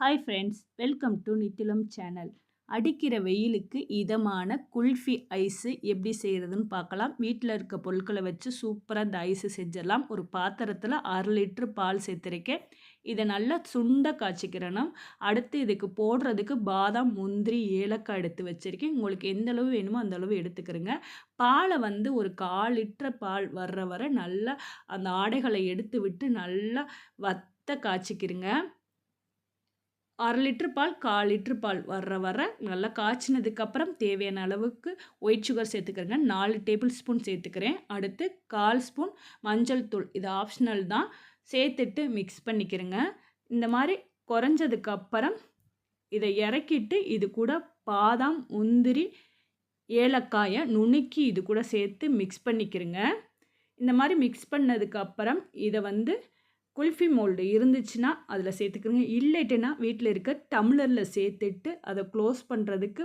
Hi friends welcome to Nithilam channel அடிக்கிற வெயிலுக்கு இதமான குல்ஃபி ஐஸு எப்படி செய்கிறதுன்னு பார்க்கலாம். வீட்டில் இருக்க பொருட்களை வச்சு சூப்பராக இந்த ஐஸு செஞ்சிடலாம். ஒரு பாத்திரத்தில் அரை லிட்ரு பால் சேர்த்துருக்கேன். இதை நல்லா சுண்ட காய்ச்சிக்கிறேன்னா அடுத்து இதுக்கு போடுறதுக்கு பாதாம் முந்திரி ஏலக்காய் எடுத்து வச்சுருக்கேன். உங்களுக்கு எந்த அளவு வேணுமோ அந்த அளவு எடுத்துக்கிறேங்க. பாலை வந்து ஒரு கால் லிட்டர் பால் வர்ற வரை நல்லா அந்த ஆடைகளை எடுத்து விட்டு நல்லா வத்த காய்ச்சிக்கிறேங்க. அரை லிட்ரு பால் கால் லிட்ரு பால் வர்ற வர நல்லா காய்ச்சினதுக்கப்புறம் தேவையான அளவுக்கு ஒயிட் சுகர் சேர்த்துக்கிறேங்க. நாலு டேபிள் ஸ்பூன் சேர்த்துக்கிறேன். அடுத்து கால் ஸ்பூன் மஞ்சள் தூள் இது ஆப்ஷனல் தான். சேர்த்துட்டு மிக்ஸ் பண்ணிக்கிறேங்க. இந்த மாதிரி குறைஞ்சதுக்கப்புறம் இதை இறக்கிட்டு இது கூட பாதாம் முந்திரி ஏலக்காயை நுணுக்கி இது கூட சேர்த்து மிக்ஸ் பண்ணிக்கிறேங்க. இந்த மாதிரி மிக்ஸ் பண்ணதுக்கப்புறம் இதை வந்து குல்ஃபி மோல்டு இருந்துச்சுன்னா அதில் சேர்த்துக்கிறோங்க. இல்லைட்டுன்னா வீட்டில் இருக்க டம்ளரில் சேர்த்துட்டு அதை க்ளோஸ் பண்ணுறதுக்கு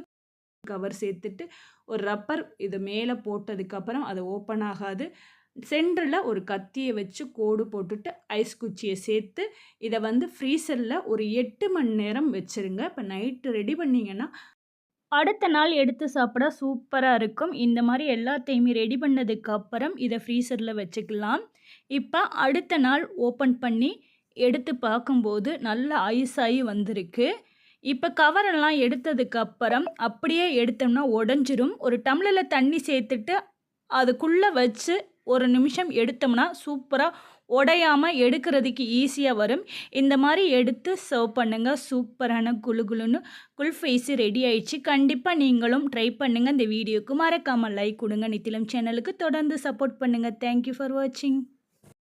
கவர் சேர்த்துட்டு ஒரு ரப்பர் இது மேலே போட்டதுக்கப்புறம் அதை ஓப்பன் ஆகாது. சென்டரில் ஒரு கத்தியை வச்சு கோடு போட்டுட்டு ஐஸ் குச்சியை சேர்த்து இதை வந்து ஃப்ரீசரில் ஒரு எட்டு மணி நேரம் வச்சுருங்க. இப்போ நைட்டு ரெடி பண்ணிங்கன்னா அடுத்த நாள் எடுத்து சாப்பிட சூப்பராக இருக்கும். இந்த மாதிரி எல்லாத்தையுமே ரெடி பண்ணதுக்கு அப்புறம் இதை ஃப்ரீசரில் வச்சுக்கலாம். இப்போ அடுத்த நாள் ஓப்பன் பண்ணி எடுத்து பார்க்கும்போது நல்ல ஐஸ் ஆகி வந்திருக்கு. இப்போ கவரெல்லாம் எடுத்ததுக்கப்புறம் அப்படியே எடுத்தோம்னா உடஞ்சிரும். ஒரு டம்ளரில் தண்ணி சேர்த்துட்டு அதுக்குள்ளே வச்சு ஒரு நிமிஷம் எடுத்தோம்னா சூப்பராக உடையாமல் எடுக்கிறதுக்கு ஈஸியாக வரும். இந்த மாதிரி எடுத்து சர்வ் பண்ணுங்கள் சூப்பரான குழு குழுன்னு குல்ஃபேஸு ரெடி ஆயிடுச்சு. கண்டிப்பாக நீங்களும் ட்ரை பண்ணுங்கள் இந்த வீடியோக்கு மறக்காமல் லைக் கொடுங்க. நித்திலம் சேனலுக்கு தொடர்ந்து சப்போர்ட் பண்ணுங்கள் தேங்க்யூ ஃபார் வாட்சிங்